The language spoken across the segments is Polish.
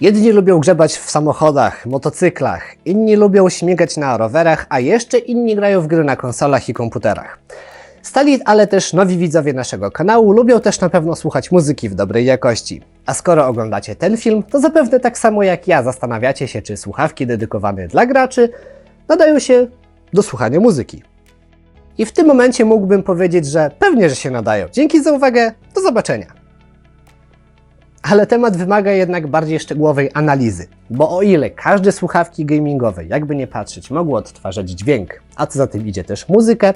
Jedni lubią grzebać w samochodach, motocyklach, inni lubią śmigać na rowerach, a jeszcze inni grają w gry na konsolach i komputerach. Stali ale też nowi widzowie naszego kanału lubią też na pewno słuchać muzyki w dobrej jakości. A skoro oglądacie ten film, to zapewne tak samo jak ja zastanawiacie się, czy słuchawki dedykowane dla graczy nadają się do słuchania muzyki. I w tym momencie mógłbym powiedzieć, że pewnie, że się nadają. Dzięki za uwagę, do zobaczenia. Ale temat wymaga jednak bardziej szczegółowej analizy, bo o ile każde słuchawki gamingowe, jakby nie patrzeć, mogły odtwarzać dźwięk, a co za tym idzie też muzykę,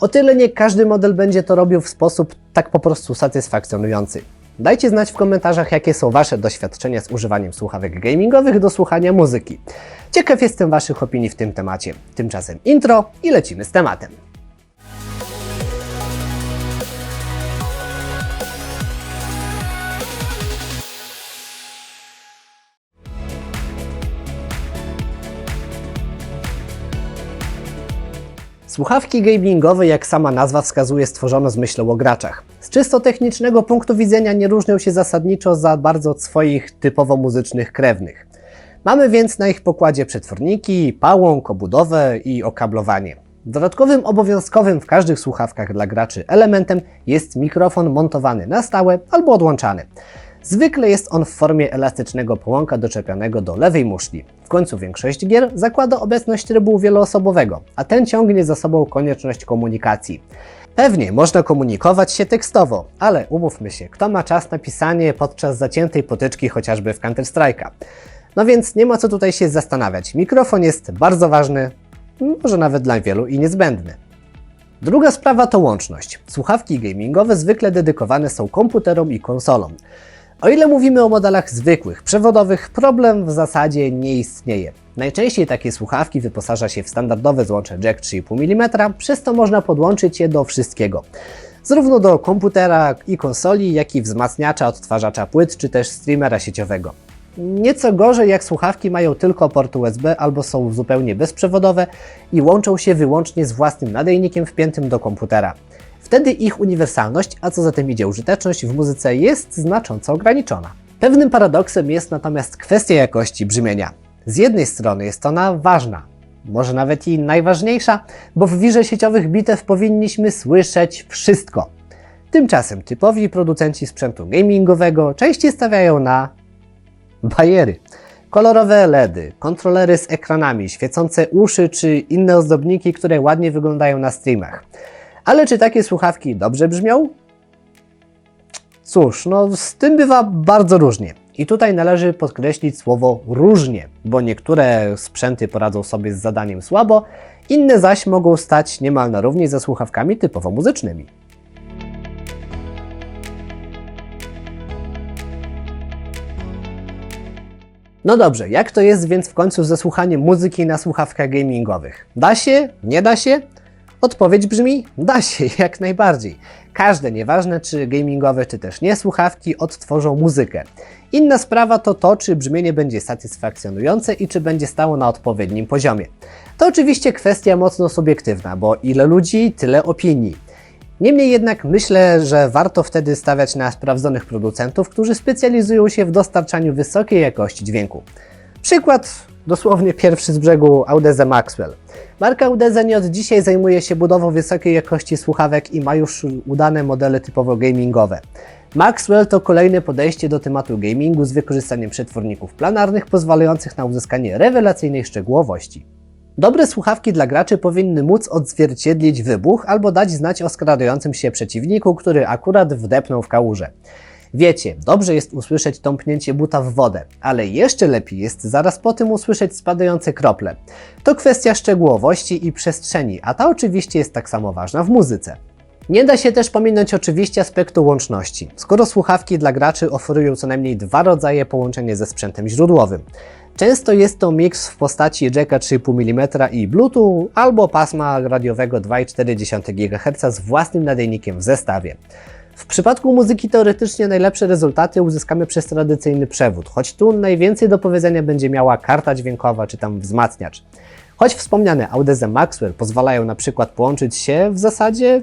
o tyle nie każdy model będzie to robił w sposób tak po prostu satysfakcjonujący. Dajcie znać w komentarzach, jakie są Wasze doświadczenia z używaniem słuchawek gamingowych do słuchania muzyki. Ciekaw jestem Waszych opinii w tym temacie. Tymczasem intro i lecimy z tematem. Słuchawki gamingowe, jak sama nazwa wskazuje, stworzono z myślą o graczach. Z czysto technicznego punktu widzenia nie różnią się zasadniczo za bardzo od swoich typowo muzycznych krewnych. Mamy więc na ich pokładzie przetworniki, pałąk, obudowę i okablowanie. Dodatkowym obowiązkowym w każdych słuchawkach dla graczy elementem jest mikrofon montowany na stałe albo odłączany. Zwykle jest on w formie elastycznego połąka doczepianego do lewej muszli. W końcu większość gier zakłada obecność trybu wieloosobowego, a ten ciągnie za sobą konieczność komunikacji. Pewnie można komunikować się tekstowo, ale umówmy się, kto ma czas na pisanie podczas zaciętej potyczki chociażby w Counter-Strike'a. No więc nie ma co tutaj się zastanawiać. Mikrofon jest bardzo ważny, może nawet dla wielu i niezbędny. Druga sprawa to łączność. Słuchawki gamingowe zwykle dedykowane są komputerom i konsolom. O ile mówimy o modelach zwykłych, przewodowych, problem w zasadzie nie istnieje. Najczęściej takie słuchawki wyposaża się w standardowe złącze jack 3,5 mm, przez to można podłączyć je do wszystkiego. Zarówno do komputera i konsoli, jak i wzmacniacza, odtwarzacza płyt, czy też streamera sieciowego. Nieco gorzej jak słuchawki mają tylko port USB albo są zupełnie bezprzewodowe i łączą się wyłącznie z własnym nadajnikiem wpiętym do komputera. Wtedy ich uniwersalność, a co za tym idzie użyteczność w muzyce jest znacząco ograniczona. Pewnym paradoksem jest natomiast kwestia jakości brzmienia. Z jednej strony jest ona ważna, może nawet i najważniejsza, bo w wirze sieciowych bitew powinniśmy słyszeć wszystko. Tymczasem typowi producenci sprzętu gamingowego częściej stawiają na bajery. Kolorowe LEDy, kontrolery z ekranami, świecące uszy czy inne ozdobniki, które ładnie wyglądają na streamach. Ale czy takie słuchawki dobrze brzmią? Cóż, no z tym bywa bardzo różnie. I tutaj należy podkreślić słowo różnie, bo niektóre sprzęty poradzą sobie z zadaniem słabo, inne zaś mogą stać niemal na równi ze słuchawkami typowo muzycznymi. No dobrze, jak to jest więc w końcu ze słuchaniem muzyki na słuchawkach gamingowych? Da się? Nie da się? Odpowiedź brzmi: da się, jak najbardziej. Każde, nieważne czy gamingowe, czy też nie słuchawki, odtworzą muzykę. Inna sprawa to to, czy brzmienie będzie satysfakcjonujące i czy będzie stało na odpowiednim poziomie. To oczywiście kwestia mocno subiektywna, bo ile ludzi, tyle opinii. Niemniej jednak myślę, że warto wtedy stawiać na sprawdzonych producentów, którzy specjalizują się w dostarczaniu wysokiej jakości dźwięku. Przykład dosłownie pierwszy z brzegu Audeze Maxwell. Marka Audeze nie od dzisiaj zajmuje się budową wysokiej jakości słuchawek i ma już udane modele typowo gamingowe. Maxwell to kolejne podejście do tematu gamingu z wykorzystaniem przetworników planarnych pozwalających na uzyskanie rewelacyjnej szczegółowości. Dobre słuchawki dla graczy powinny móc odzwierciedlić wybuch albo dać znać o skradającym się przeciwniku, który akurat wdepnął w kałużę. Wiecie, dobrze jest usłyszeć tąpnięcie buta w wodę, ale jeszcze lepiej jest zaraz po tym usłyszeć spadające krople. To kwestia szczegółowości i przestrzeni, a ta oczywiście jest tak samo ważna w muzyce. Nie da się też pominąć oczywiście aspektu łączności, skoro słuchawki dla graczy oferują co najmniej dwa rodzaje połączenia ze sprzętem źródłowym. Często jest to miks w postaci jacka 3,5 mm i Bluetooth albo pasma radiowego 2,4 GHz z własnym nadajnikiem w zestawie. W przypadku muzyki teoretycznie najlepsze rezultaty uzyskamy przez tradycyjny przewód, choć tu najwięcej do powiedzenia będzie miała karta dźwiękowa czy tam wzmacniacz. Choć wspomniane Audeze Maxwell pozwalają na przykład połączyć się w zasadzie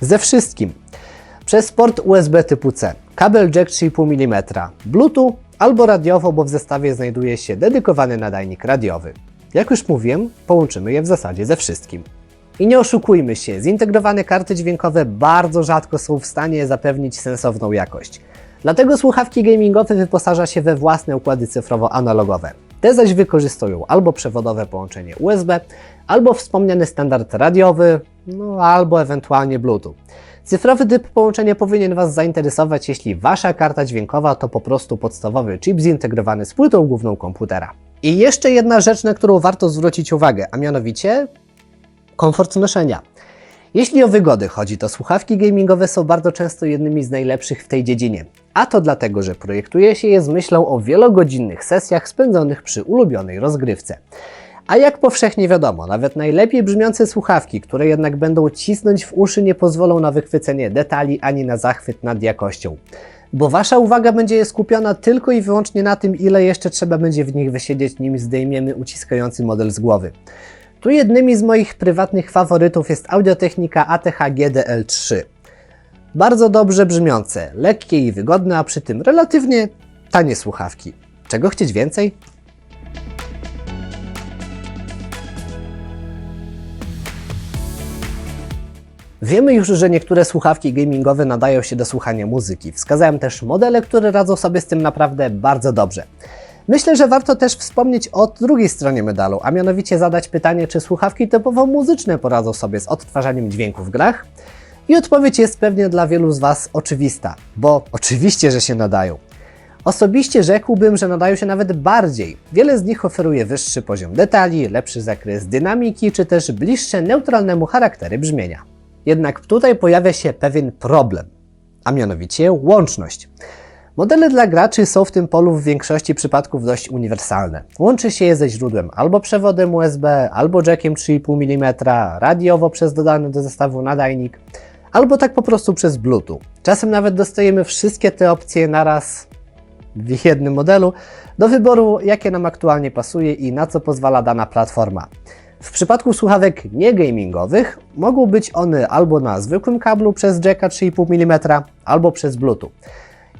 ze wszystkim. Przez port USB typu C, kabel jack 3,5 mm, Bluetooth albo radiowo, bo w zestawie znajduje się dedykowany nadajnik radiowy. Jak już mówiłem, połączymy je w zasadzie ze wszystkim. I nie oszukujmy się, zintegrowane karty dźwiękowe bardzo rzadko są w stanie zapewnić sensowną jakość. Dlatego słuchawki gamingowe wyposaża się we własne układy cyfrowo-analogowe. Te zaś wykorzystują albo przewodowe połączenie USB, albo wspomniany standard radiowy, no albo ewentualnie Bluetooth. Cyfrowy typ połączenia powinien Was zainteresować, jeśli Wasza karta dźwiękowa to po prostu podstawowy chip zintegrowany z płytą główną komputera. I jeszcze jedna rzecz, na którą warto zwrócić uwagę, a mianowicie komfort noszenia. Jeśli o wygody chodzi, to słuchawki gamingowe są bardzo często jednymi z najlepszych w tej dziedzinie. A to dlatego, że projektuje się je z myślą o wielogodzinnych sesjach spędzonych przy ulubionej rozgrywce. A jak powszechnie wiadomo, nawet najlepiej brzmiące słuchawki, które jednak będą cisnąć w uszy, nie pozwolą na wychwycenie detali ani na zachwyt nad jakością. Bo Wasza uwaga będzie skupiona tylko i wyłącznie na tym, ile jeszcze trzeba będzie w nich wysiedzieć, nim zdejmiemy uciskający model z głowy. Tu jednymi z moich prywatnych faworytów jest Audiotechnika ATH GDL3. Bardzo dobrze brzmiące, lekkie i wygodne, a przy tym relatywnie tanie słuchawki. Czego chcieć więcej? Wiemy już, że niektóre słuchawki gamingowe nadają się do słuchania muzyki. Wskazałem też modele, które radzą sobie z tym naprawdę bardzo dobrze. Myślę, że warto też wspomnieć o drugiej stronie medalu, a mianowicie zadać pytanie, czy słuchawki typowo muzyczne poradzą sobie z odtwarzaniem dźwięku w grach? I odpowiedź jest pewnie dla wielu z Was oczywista, bo oczywiście, że się nadają. Osobiście rzekłbym, że nadają się nawet bardziej. Wiele z nich oferuje wyższy poziom detali, lepszy zakres dynamiki, czy też bliższe neutralnemu charaktery brzmienia. Jednak tutaj pojawia się pewien problem, a mianowicie łączność. Modele dla graczy są w tym polu w większości przypadków dość uniwersalne. Łączy się je ze źródłem albo przewodem USB, albo jackiem 3,5 mm, radiowo przez dodany do zestawu nadajnik, albo tak po prostu przez Bluetooth. Czasem nawet dostajemy wszystkie te opcje naraz w jednym modelu do wyboru, jakie nam aktualnie pasuje i na co pozwala dana platforma. W przypadku słuchawek niegamingowych mogą być one albo na zwykłym kablu przez jacka 3,5 mm, albo przez Bluetooth.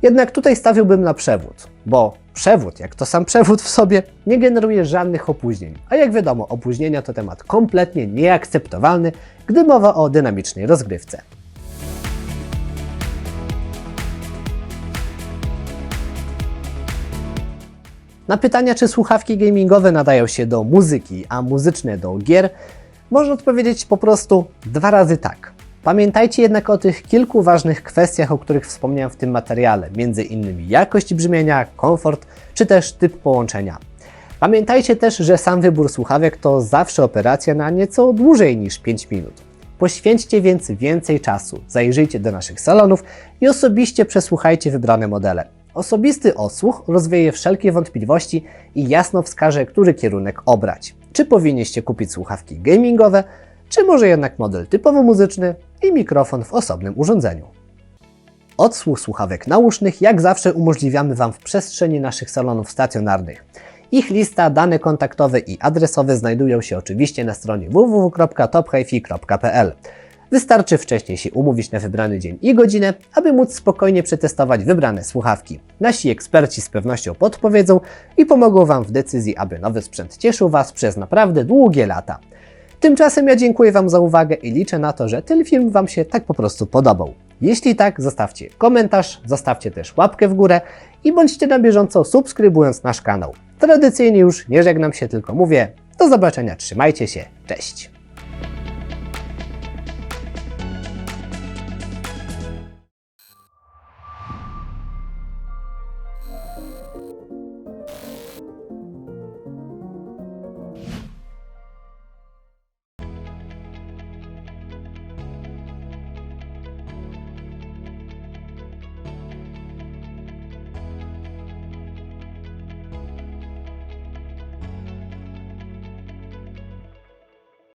Jednak tutaj stawiłbym na przewód, bo przewód, jak to sam przewód w sobie, nie generuje żadnych opóźnień. A jak wiadomo, opóźnienia to temat kompletnie nieakceptowalny, gdy mowa o dynamicznej rozgrywce. Na pytania, czy słuchawki gamingowe nadają się do muzyki, a muzyczne do gier, można odpowiedzieć po prostu dwa razy tak. Pamiętajcie jednak o tych kilku ważnych kwestiach, o których wspomniałem w tym materiale, innymi jakość brzmienia, komfort czy też typ połączenia. Pamiętajcie też, że sam wybór słuchawek to zawsze operacja na nieco dłużej niż 5 minut. Poświęćcie więc więcej czasu, zajrzyjcie do naszych salonów i osobiście przesłuchajcie wybrane modele. Osobisty odsłuch rozwieje wszelkie wątpliwości i jasno wskaże, który kierunek obrać. Czy powinniście kupić słuchawki gamingowe, czy może jednak model typowo muzyczny i mikrofon w osobnym urządzeniu. Odsłuch słuchawek nausznych jak zawsze umożliwiamy Wam w przestrzeni naszych salonów stacjonarnych. Ich lista, dane kontaktowe i adresowe znajdują się oczywiście na stronie www.tophifi.pl. Wystarczy wcześniej się umówić na wybrany dzień i godzinę, aby móc spokojnie przetestować wybrane słuchawki. Nasi eksperci z pewnością podpowiedzą i pomogą Wam w decyzji, aby nowy sprzęt cieszył Was przez naprawdę długie lata. Tymczasem ja dziękuję Wam za uwagę i liczę na to, że ten film Wam się tak po prostu podobał. Jeśli tak, zostawcie komentarz, zostawcie też łapkę w górę i bądźcie na bieżąco subskrybując nasz kanał. Tradycyjnie już nie żegnam się, tylko mówię do zobaczenia, trzymajcie się, cześć!